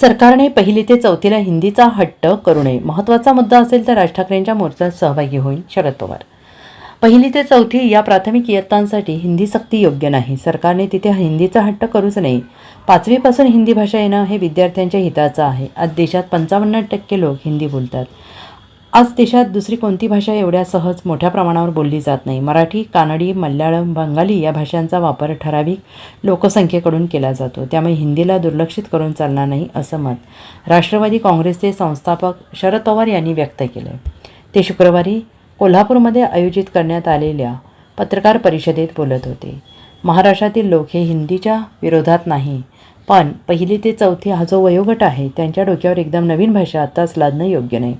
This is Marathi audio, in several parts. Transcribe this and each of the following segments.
सरकारने पहिली ते चौथीला हिंदीचा हट्ट करू नये. महत्त्वाचा मुद्दा असेल तर राज ठाकरेंच्या मोर्चात सहभागी होईल शरद पवार. पहिली ते चौथी या प्राथमिक इयत्तांसाठी हिंदी सक्ती योग्य नाही. सरकारने तिथे हिंदीचा हट्ट करूच नाही पाचवीपासून हिंदी भाषा येणं हे विद्यार्थ्यांच्या हिताचं आहे. आज देशात पंचावन्न टक्के लोक हिंदी बोलतात. आज देशात दुसरी कोणती भाषा एवढ्या सहज मोठ्या प्रमाणावर बोलली जात नाही? मराठी कानडी मल्याळम बंगाली या भाषांचा वापर ठराविक लोकसंख्येकडून केला जातो. त्यामुळे हिंदीला दुर्लक्षित करून चालणार नाही असं मत राष्ट्रवादी काँग्रेसचे संस्थापक शरद पवार यांनी व्यक्त केलं ते शुक्रवारी कोल्हापूरमध्ये आयोजित करण्यात आलेल्या पत्रकार परिषदेत बोलत होते. महाराष्ट्रातील लोक हे हिंदीच्या विरोधात नाही पण पहिली ते चौथी हा जो वयोगट आहे त्यांच्या डोक्यावर एकदम नवीन भाषा आत्ताच लादणं योग्य नाही.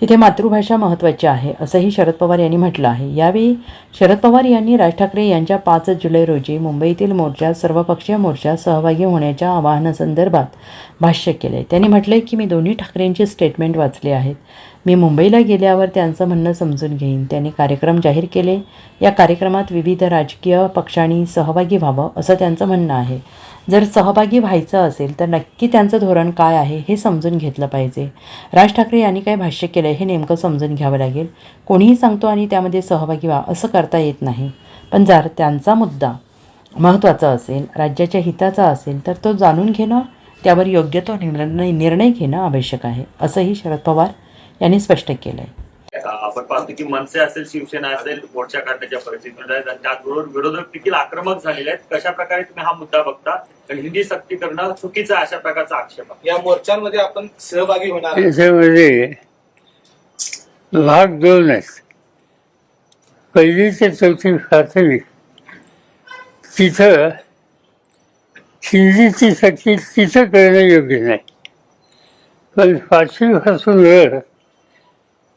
तिथे मातृभाषा महत्त्वाची आहे असंही शरद पवार यांनी म्हटलं आहे. यावेळी शरद पवार यांनी राज ठाकरे यांच्या पाच जुलै रोजी मुंबईतील मोर्चात सर्वपक्षीय मोर्चात सहभागी होण्याच्या आवाहनासंदर्भात भाष्य केले त्यांनी म्हटले की मी दोन्ही ठाकरेंचे स्टेटमेंट वाचले आहेत. मी मुंबईला गेल्यावर त्यांचं म्हणणं समजून घेईन. त्यांनी कार्यक्रम जाहीर केले. या कार्यक्रमात विविध राजकीय पक्षांनी सहभागी व्हावं असं त्यांचं म्हणणं आहे. जर सहभागी व्हायचं असेल तर नक्की त्यांचं धोरण काय आहे हे समजून घेतलं पाहिजे. राज ठाकरे यांनी काय भाष्य केलं हे नेमकं समजून घ्यावं लागेल. कोणीही सांगतो आणि त्यामध्ये सहभागी व्हा असं करता येत नाही. पण जर त्यांचा मुद्दा महत्त्वाचा असेल राज्याच्या हिताचा असेल तर तो जाणून घेणं त्यावर योग्य तो निर्णय निर्णय घेणं आवश्यक आहे असंही शरद पवार यांनी स्पष्ट केलं आहे आपण पाहतो की मनसे असेल शिवसेना असेल मोर्चा काढण्याच्या परिस्थितीमध्ये आहेत आणि त्याचबरोबर विरोधक देखील आक्रमक झालेले आहेत. कशा प्रकारे तुम्ही हा मुद्दा बघता? तर हिंदी सक्ती करणं चुकीचं अशा प्रकारचा आक्षेप आहे. या मोर्चांमध्ये आपण सहभागी होणार. याच्यामध्ये भाग दोन आहेत. पहिली ते चौथी प्राथमिक. तिथं हिंदीची सक्ती तिथं करणं योग्य नाही. पण पाचवीपासून वर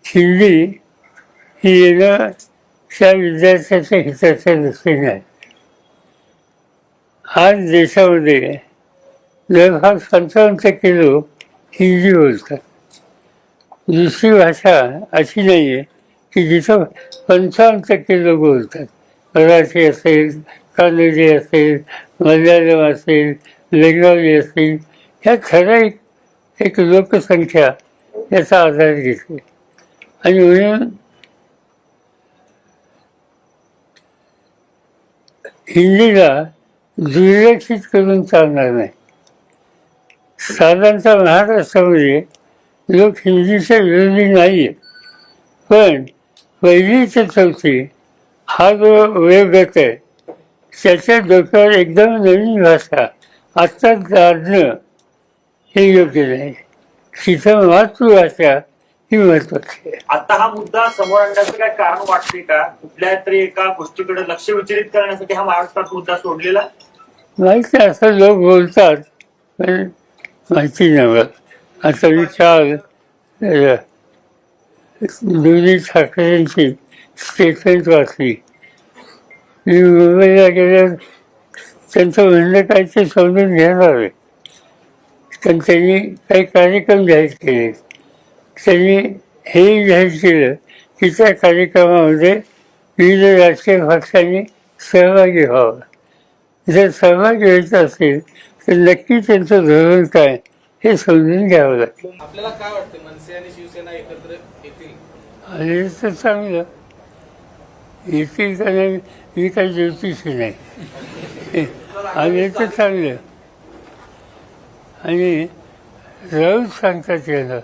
हिंदी ही येणं त्या विद्यार्थ्याच्या हिताच्या दृष्टीने आहे. आज देशामध्ये जवळपास पंचावन्न टक्के लोक हिंदी बोलतात. दुसरी भाषा अशी नाही आहे की जिथं पंचावन्न टक्के लोक बोलतात. मराठी असेल कानडी असेल मल्याळम असेल बेंगॉली असेल ह्या ठराविक एक लोकसंख्या याचा आधार घेते आणि म्हणून हिंदीला दुर्लक्षित करून चालणार नाही साधारणतः महाराष्ट्रामध्ये लोक हिंदीच्या विरोधी नाही आहेत पण पहिली ते चौथी हा जो वयोगट आहे त्याच्या डोक्यावर एकदम नवीन भाषा आत्ता जाणणं हे योग्य नाही तिथं मातृभाषा ही महत्त्वाची आहे आता हा मुद्दा समोर आणण्याचं काय कारण वाटते का? कुठल्या तरी एका गोष्टीकडे लक्ष विचलित करण्यासाठी हा महाराष्ट्रात मुद्दा सोडलेला? माहिती आहे, असं लोक बोलतात. पण माहिती नाही मला. आता मी दोन्ही ठाकरेंची स्टेटमेंट वाचली. मी मुंबईला गेल्यावर त्यांचं म्हणणं काय ते समजून घेणार आहे. पण त्यांनी काही कार्यक्रम जाहीर केले त्यांनी हे जाहीर केलं की त्या कार्यक्रमामध्ये विविध राजकीय पक्षांनी सहभागी व्हावं. जर सहभागी व्हायचं असेल तर नक्की त्यांचं धोरण काय हे समजून घ्यावं लागेल. आपल्याला काय वाटतं मनसे आणि शिवसेना एकत्र येतील? आणि तर चांगलं. येतील का नाही मी काही ज्योतिषी नाही. आणि तर चांगलं. आणि राहून सांगतात याला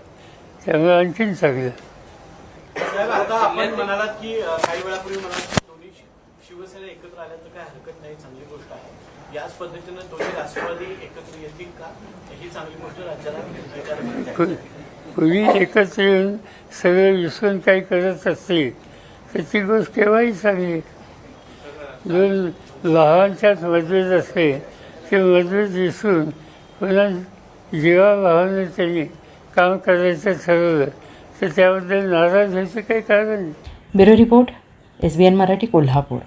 त्यामुळे आणखीन चांगलं साहेब आता आपण म्हणालात की अ, काही वेळापूर्वी म्हणालात की दोन्ही शि- शिवसेना एकत्र आल्या तर काय हरकत नाही चांगली गोष्ट आहे. याच पद्धतीनं दोन्ही राष्ट्रवादी एकत्र येतील का? ही चांगली गोष्ट राज्याला विचारायला मिळते. कु- कुणी एकत्र येऊन सगळं विसरून काही करत असतील तर ती गोष्ट केव्हाही चांगली. दोन भावांच्यात मतभेद असले ते मतभेद विसरून पुन्हा जेव्हा भावाने त्यांनी काम करायचं ठरवलं. तर त्याबद्दल नाराज व्हायचं काही कारण नाही. Bureau report S B N Marathi Kolhapur.